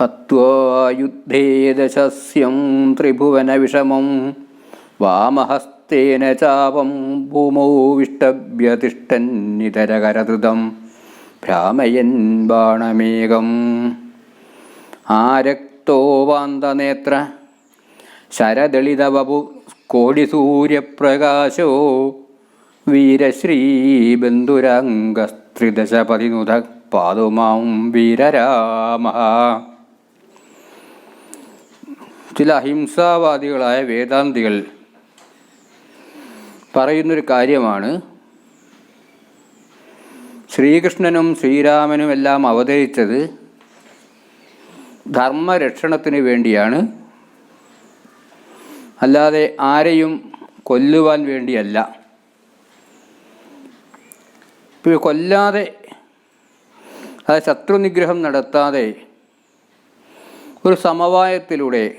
ഹത്വായുദ്ധേ ദശസ്യം ത്രിഭുവനവിഷമം വാമഹസ്തേന ചാപം ഭൂമൗ വിഷ്ടഭ്യതിഷ്ഠന്നിതരകരതൃതം ഭ്രാമയൻ ബാണമേകം ആരക്തോ വാന്തനേത്ര ശരദളിതവപു കോടിസൂര്യപ്രകാശോ വീരശ്രീബന്ധുരംഗസ്ത്രിദശപതിനുത പാതുമാം വീരരാമ। ചില അഹിംസാവാദികളായ വേദാന്തികൾ പറയുന്നൊരു കാര്യമാണ്. ശ്രീകൃഷ്ണനും ശ്രീരാമനും എല്ലാം അവതരിച്ചത് ധർമ്മരക്ഷണത്തിന് വേണ്ടിയാണ്. അല്ലാതെ ആരെയും കൊല്ലുവാൻ വേണ്ടിയല്ല. കൊല്ലാതെ അതായത് ശത്രുനിഗ്രഹം നടത്താതെ ഒരു സമവായത്തിലൂടെ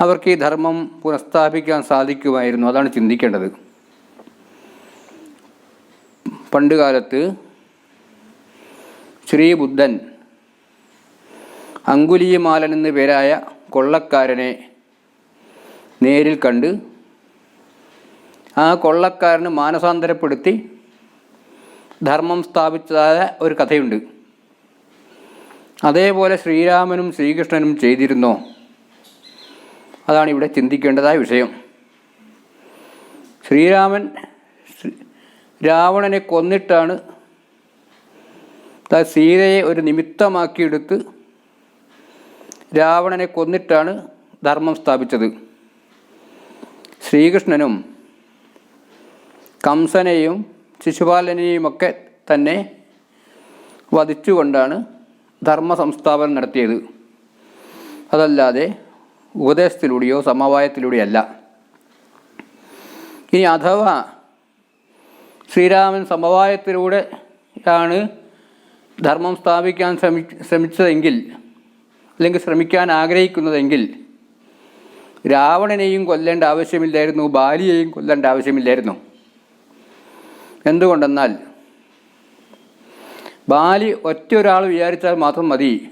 അവർക്ക് ഈ ധർമ്മം പുനഃസ്ഥാപിക്കാൻ സാധിക്കുമായിരുന്നു. അതാണ് ചിന്തിക്കേണ്ടത്. പണ്ടുകാലത്ത് ശ്രീബുദ്ധൻ അങ്കുലിയമാലൻ എന്ന് പേരായ കൊള്ളക്കാരനെ നേരിൽ കണ്ട് ആ കൊള്ളക്കാരന് മാനസാന്തരപ്പെടുത്തി ധർമ്മം സ്ഥാപിച്ചതായ ഒരു കഥയുണ്ട്. അതേപോലെ ശ്രീരാമനും ശ്രീകൃഷ്ണനും ചെയ്തിരുന്നോ? അതാണ് ഇവിടെ ചിന്തിക്കേണ്ടതായ വിഷയം. ശ്രീരാമൻ ശ്രീ- രാവണനെ കൊന്നിട്ടാണ് സീതയെ ഒരു നിമിത്തമാക്കിയെടുത്ത് രാവണനെ കൊന്നിട്ടാണ് ധർമ്മം സ്ഥാപിച്ചത്. ശ്രീകൃഷ്ണനും കംസനെയും ശിശുപാലനെയുമൊക്കെ തന്നെ വധിച്ചുകൊണ്ടാണ് ധർമ്മ സംസ്ഥാപനം നടത്തിയത്. അതല്ലാതെ ഉപദേശത്തിലൂടെയോ സമവായത്തിലൂടെയോ അല്ല ഇനി അഥവാ ശ്രീരാമൻ സമവായത്തിലൂടെ ആണ് ധർമ്മം സ്ഥാപിക്കാൻ ശ്രമി ശ്രമിച്ചതെങ്കിൽ അല്ലെങ്കിൽ ശ്രമിക്കാൻ ആഗ്രഹിക്കുന്നതെങ്കിൽ രാവണനെയും കൊല്ലേണ്ട ആവശ്യമില്ലായിരുന്നു ബാലിയെയും കൊല്ലേണ്ട ആവശ്യമില്ലായിരുന്നു. എന്തുകൊണ്ടെന്നാൽ ബാലി ഒറ്റ ഒരാൾ വിചാരിച്ചാൽ മാത്രം മതി.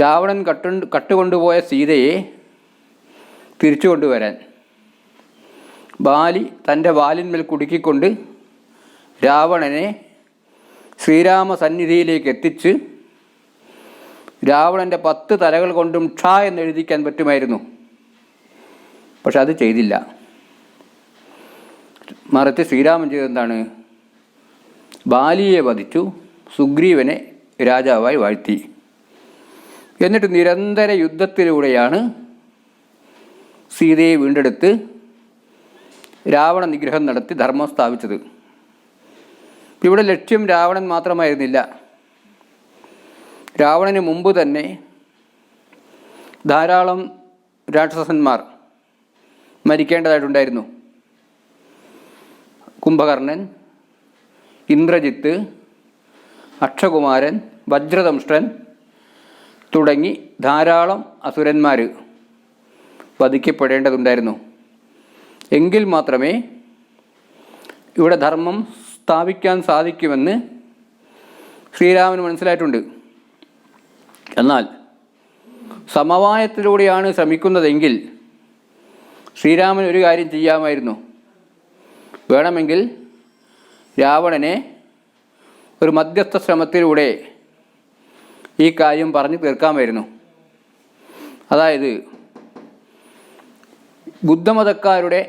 രാവണൻ കട്ടു കട്ടുകൊണ്ടുപോയ സീതയെ തിരിച്ചു കൊണ്ടുവരാൻ. ബാലി തന്റെ വാലിന്മേൽ കുടുക്കിക്കൊണ്ട് രാവണനെ ശ്രീരാമ സന്നിധിയിലേക്ക് എത്തിച്ച് രാവണന്റെ പത്ത് തലകൾ കൊണ്ടും ക്ഷ എന്ന് എഴുതിക്കാൻ പറ്റുമായിരുന്നു. പക്ഷെ അത് ചെയ്തില്ല. മറിച്ച് ശ്രീരാമൻ ചെയ്തെന്താണ്? ബാലിയെ വധിച്ചു സുഗ്രീവനെ രാജാവായി വാഴ്ത്തി. എന്നിട്ട് നിരന്തര യുദ്ധത്തിലൂടെയാണ് സീതയെ വീണ്ടെടുത്ത് രാവണ നിഗ്രഹം നടത്തി ധർമ്മം സ്ഥാപിച്ചത്. ഇവിടെ ലക്ഷ്യം രാവണൻ മാത്രമായിരുന്നില്ല. രാവണന് മുമ്പ് തന്നെ ധാരാളം രാക്ഷസന്മാർ മരിക്കേണ്ടതായിട്ടുണ്ടായിരുന്നു. കുംഭകർണൻ ഇന്ദ്രജിത്ത് അക്ഷകുമാരൻ വജ്രദംഷ്ടൻ തുടങ്ങി ധാരാളം അസുരന്മാർ വധിക്കപ്പെടേണ്ടതുണ്ടായിരുന്നു. എങ്കിൽ മാത്രമേ ഇവിടെ ധർമ്മം സ്ഥാപിക്കാൻ സാധിക്കുമെന്ന് ശ്രീരാമന് മനസ്സിലായിട്ടുണ്ട്. എന്നാൽ സമവായത്തിലൂടെയാണ് ശ്രമിക്കുന്നതെങ്കിൽ ശ്രീരാമൻ ഒരു കാര്യം ചെയ്യാമായിരുന്നു. വേണമെങ്കിൽ രാവണനെ ഒരു മധ്യസ്ഥ ശ്രമത്തിലൂടെ ഈ കാര്യം പറഞ്ഞു വരുന്നു അതായത് ബുദ്ധമതക്കാരുടെ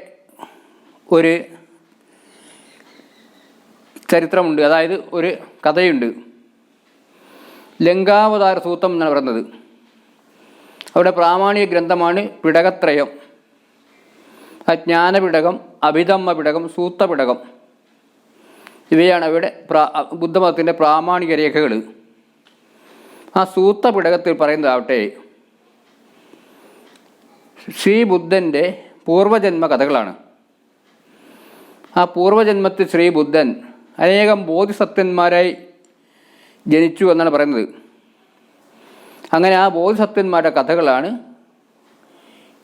ഒരു ചരിത്രമുണ്ട് അതായത് ഒരു കഥയുണ്ട്. ലങ്കാവതാര സൂത്രം എന്നാണ് പറയുന്നത്. അവിടെ പ്രാമാണിക ഗ്രന്ഥമാണ് പിടകത്രയം. അജ്ഞാനപിടകം ജ്ഞാനപിടകം അഭിധമ്മ പിടകം സൂത്തപിടകം ഇവയാണ് അവിടെ പ്രാ ബുദ്ധമതത്തിന്റെ പ്രാമാണിക രേഖകൾ ആ സൂത്ത പിടകത്തിൽ പറയുന്നതാവട്ടെ ശ്രീബുദ്ധന്റെ പൂർവജന്മ കഥകളാണ്. ആ പൂർവജന്മത്തിൽ ശ്രീബുദ്ധൻ അനേകം ബോധിസത്വന്മാരായി ജനിച്ചു എന്നാണ് പറയുന്നത്. അങ്ങനെ ആ ബോധിസത്വന്മാരുടെ കഥകളാണ്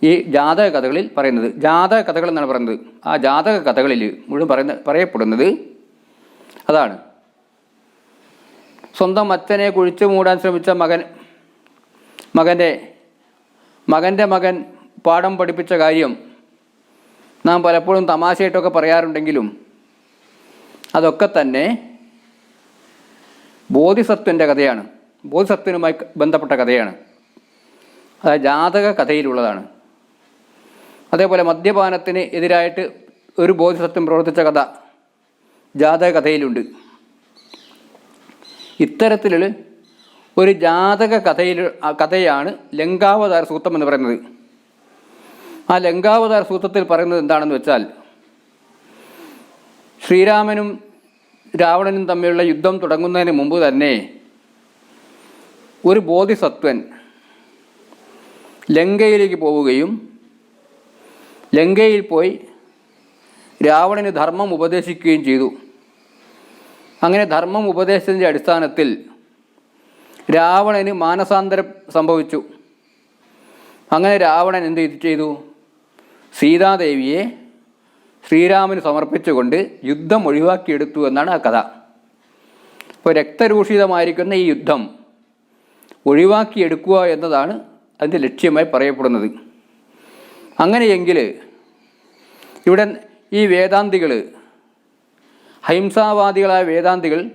ഈ ജാതക കഥകളിൽ പറയുന്നത്. ജാതക കഥകൾ എന്നാണ് പറയുന്നത്. ആ ജാതക കഥകളിൽ മുഴുവൻ പറയുന്ന പറയപ്പെടുന്നത് അതാണ്. സ്വന്തം അച്ഛനെ കുഴിച്ചു മൂടാൻ ശ്രമിച്ച മകൻ മകന്റെ മകന്റെ മകൻ പാഠം പഠിപ്പിച്ച കാര്യം നാം പലപ്പോഴും തമാശയായിട്ടൊക്കെ പറയാറുണ്ടെങ്കിലും അതൊക്കെ തന്നെ ബോധിസത്വന്റെ കഥയാണ്. ബോധിസത്വനുമായി ബന്ധപ്പെട്ട കഥയാണ്. അത് ജാതക കഥയിലുള്ളതാണ്. അതേപോലെ മദ്യപാനത്തിന് എതിരായിട്ട് ഒരു ബോധിസത്വം പ്രവർത്തിച്ച കഥ ജാതക കഥയിലുണ്ട്. ഇത്തരത്തിലുള്ള ഒരു ജാതക കഥയിൽ കഥയാണ് ലങ്കാവതാര സൂത്രം എന്ന് പറയുന്നത്. ആ ലങ്കാവതാര സൂത്രത്തിൽ പറയുന്നത് എന്താണെന്ന് വെച്ചാൽ ശ്രീരാമനും രാവണനും തമ്മിലുള്ള യുദ്ധം തുടങ്ങുന്നതിന് മുമ്പ് തന്നെ ഒരു ബോധിസത്വൻ ലങ്കയിലേക്ക് പോവുകയും ലങ്കയിൽ പോയി രാവണന് ധർമ്മം ഉപദേശിക്കുകയും ചെയ്തു. അങ്ങനെ ധർമ്മം ഉപദേശത്തിന്റെ അടിസ്ഥാനത്തിൽ രാവണന് മാനസാന്തരം സംഭവിച്ചു. അങ്ങനെ രാവണൻ എന്ത് ചെയ്തു? സീതാദേവിയെ ശ്രീരാമന് സമർപ്പിച്ചുകൊണ്ട് യുദ്ധം ഒഴിവാക്കിയെടുത്തു എന്നാണ് ആ കഥ. അപ്പോൾ രക്തരൂഷിതമായിരിക്കുന്ന ഈ യുദ്ധം ഒഴിവാക്കിയെടുക്കുക എന്നതാണ് അതിന്റെ ലക്ഷ്യമായി പറയപ്പെടുന്നത്. അങ്ങനെയെങ്കിൽ ഇവിടെ ഈ വേദാന്തികൾ അഹിംസാവാദികളായ വേദാന്തികൾ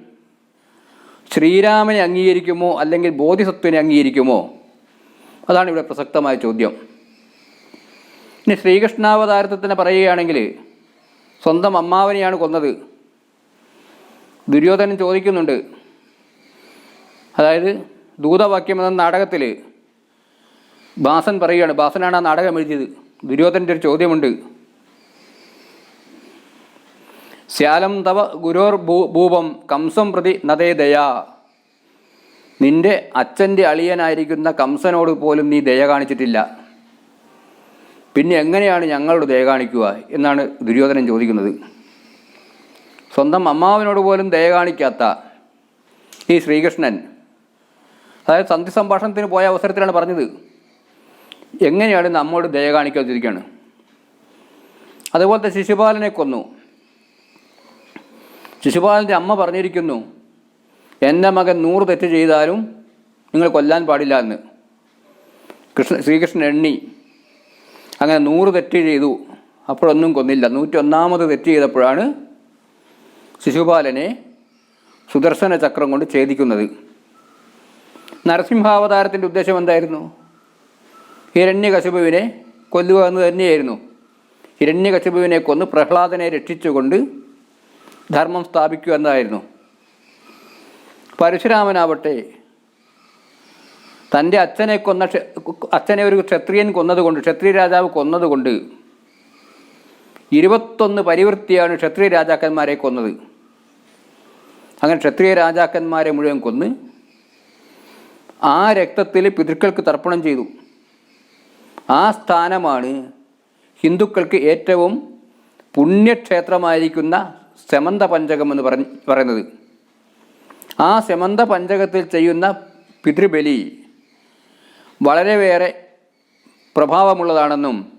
ശ്രീരാമനെ അംഗീകരിക്കുമോ അല്ലെങ്കിൽ ബോധിസത്വനെ അംഗീകരിക്കുമോ? അതാണ് ഇവിടെ പ്രസക്തമായ ചോദ്യം. ഇനി ശ്രീകൃഷ്ണാവതാരത്തെ തന്നെ പറയുകയാണെങ്കിൽ സ്വന്തം അമ്മാവനെയാണ് കൊന്നത്. ദുര്യോധനൻ ചോദിക്കുന്നുണ്ട്. അതായത് ദൂതവാക്യം എന്ന നാടകത്തിൽ ബാസൻ പറയുകയാണ്. ബാസനാണ് ആ നാടകം എഴുതിയത്. ദുര്യോധനന്റെ ഒരു ചോദ്യമുണ്ട്. ശ്യാലം തവ ഗുരോർ ഭൂ ഭൂപം കംസം പ്രതി നദേ ദയാ. നിന്റെ അച്ഛന്റെ അളിയനായിരിക്കുന്ന കംസനോട് പോലും നീ ദയ കാണിച്ചിട്ടില്ല. പിന്നെ എങ്ങനെയാണ് ഞങ്ങളോട് ദയ കാണിക്കുക എന്നാണ് ദുര്യോധനൻ ചോദിക്കുന്നത്. സ്വന്തം അമ്മാവിനോട് പോലും ദയ കാണിക്കാത്ത ഈ ശ്രീകൃഷ്ണൻ അതായത് സന്ധി സംഭാഷണത്തിന് പോയ അവസരത്തിലാണ് പറഞ്ഞത്. എങ്ങനെയാണ് നമ്മോട് ദയ കാണിക്കാതിരിക്കുകയാണ് അതുപോലത്തെ ശിശുപാലനെ കൊന്നു. ശിശുപാലന്റെ അമ്മ പറഞ്ഞിരിക്കുന്നു എന്റെ മകൻ നൂറ് തെറ്റ് ചെയ്താലും നിങ്ങൾ കൊല്ലാൻ പാടില്ല എന്ന്. കൃഷ്ണ ശ്രീകൃഷ്ണൻ എണ്ണി അങ്ങനെ നൂറ് തെറ്റ് ചെയ്തു അപ്പോഴൊന്നും കൊന്നില്ല. നൂറ്റി ഒന്നാമത് തെറ്റ് ചെയ്തപ്പോഴാണ് ശിശുപാലനെ സുദർശന ചക്രം കൊണ്ട് ഛേദിക്കുന്നത്. നരസിംഹാവതാരത്തിന്റെ ഉദ്ദേശം എന്തായിരുന്നു? ഹിരണ്യകശിപുവിനെ കൊല്ലുക എന്ന് തന്നെയായിരുന്നു. ഹിരണ്യകശിപുവിനെ കൊന്ന് പ്രഹ്ലാദനെ രക്ഷിച്ചുകൊണ്ട് ധർമ്മം സ്ഥാപിക്കുക എന്നതായിരുന്നു പരശുരാമനാവട്ടെ തന്റെ അച്ഛനെ കൊന്ന അച്ഛനെ ഒരു ക്ഷത്രിയൻ കൊന്നതുകൊണ്ട് ക്ഷത്രിയ രാജാവ് കൊന്നതുകൊണ്ട് ഇരുപത്തൊന്ന് പരിവൃത്തിയാണ് ക്ഷത്രിയ രാജാക്കന്മാരെ കൊന്നത്. അങ്ങനെ ക്ഷത്രിയ രാജാക്കന്മാരെ മുഴുവൻ കൊന്ന് ആ രക്തത്തിൽ പിതൃക്കൾക്ക് തർപ്പണം ചെയ്തു. ആ സ്ഥാനമാണ് ഹിന്ദുക്കൾക്ക് ഏറ്റവും പുണ്യക്ഷേത്രമായിരിക്കുന്ന സെമന്ത പഞ്ചകം എന്ന് പറഞ്ഞ് പറയുന്നത്. ആ സെമന്ത പഞ്ചകത്തിൽ ചെയ്യുന്ന പിതൃബലി വളരെ വേറെ പ്രഭാവമുള്ളതാണെന്നും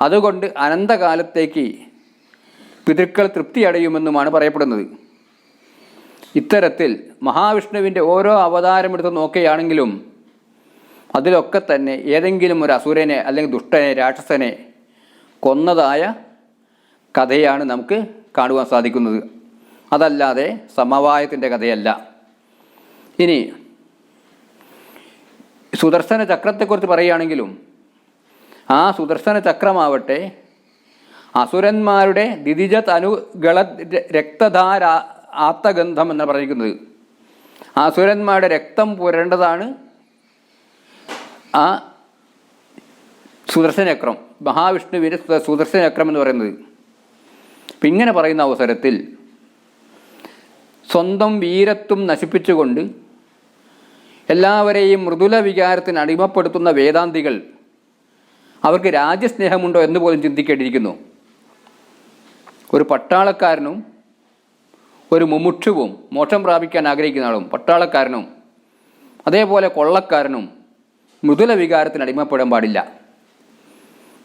അതുകൊണ്ട് അനന്തകാലത്തേക്ക് പിതൃക്കൾ തൃപ്തി അടയുമെന്നുമാണ് പറയപ്പെടുന്നത്. ഇത്തരത്തിൽ മഹാവിഷ്ണുവിന്റെ ഓരോ അവതാരം എടുത്ത് നോക്കുകയാണെങ്കിലും അതിലൊക്കെ തന്നെ ഏതെങ്കിലും ഒരു അസുരനെ അല്ലെങ്കിൽ ദുഷ്ടനെ രാക്ഷസനെ കൊന്നതായ കഥയാണ് നമുക്ക് കാണുവാൻ സാധിക്കുന്നത്. അതല്ലാതെ സമവായത്തിന്റെ കഥയല്ല. ഇനി സുദർശന ചക്രത്തെക്കുറിച്ച് പറയുകയാണെങ്കിലും ആ സുദർശന ചക്രമാവട്ടെ അസുരന്മാരുടെ ദിദിജ തനുഗള രക്തധാര ആത്തഗന്ധം എന്ന് പറഞ്ഞിരിക്കുന്നത്. അസുരന്മാരുടെ രക്തം പുരേണ്ടതാണ് ആ സുദർശനചക്രം മഹാവിഷ്ണുവിന്റെ സുദർശനചക്രം എന്ന് പറയുന്നത്. അപ്പം ഇങ്ങനെ പറയുന്ന അവസരത്തിൽ സ്വന്തം വീരത്വം നശിപ്പിച്ചുകൊണ്ട് എല്ലാവരെയും മൃദുല വികാരത്തിന് അടിമപ്പെടുത്തുന്ന വേദാന്തികൾ അവർക്ക് രാജ്യസ്നേഹമുണ്ടോ എന്ന് പോലും ചിന്തിക്കേണ്ടിയിരിക്കുന്നു. ഒരു പട്ടാളക്കാരനും ഒരു മുമുക്ഷുവും മോക്ഷം പ്രാപിക്കാൻ ആഗ്രഹിക്കുന്ന ആളും പട്ടാളക്കാരനും അതേപോലെ കൊള്ളക്കാരനും മൃദുല വികാരത്തിന് അടിമപ്പെടാൻ പാടില്ല.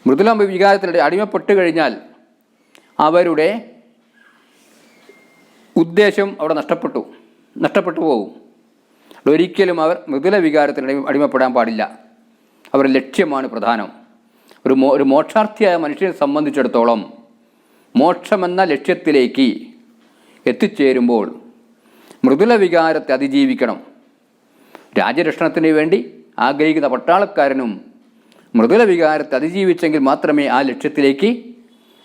മൃദുല വികാരത്തിന് അടിമപ്പെട്ട് കഴിഞ്ഞാൽ അവരുടെ ഉദ്ദേശം അവിടെ നഷ്ടപ്പെട്ടു. നഷ്ടപ്പെട്ടു പോകും ഒരിക്കലും അവർ മൃദുല വികാരത്തിന് അടിമപ്പെടാൻ പാടില്ല. അവരുടെ ലക്ഷ്യമാണ് പ്രധാനം. ഒരു മോ ഒരു മോക്ഷാർത്ഥിയായ മനുഷ്യനെ സംബന്ധിച്ചിടത്തോളം മോക്ഷമെന്ന ലക്ഷ്യത്തിലേക്ക് എത്തിച്ചേരുമ്പോൾ മൃദുല വികാരത്തെ അതിജീവിക്കണം. രാജ്യരക്ഷണത്തിന് വേണ്ടി ആഗ്രഹിക്കുന്ന പട്ടാളക്കാരനും മൃദുല വികാരത്തെ അതിജീവിച്ചെങ്കിൽ മാത്രമേ ആ ലക്ഷ്യത്തിലേക്ക്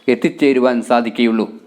എത്തിച്ചേരുവാൻ സാധിക്കുകയുള്ളൂ.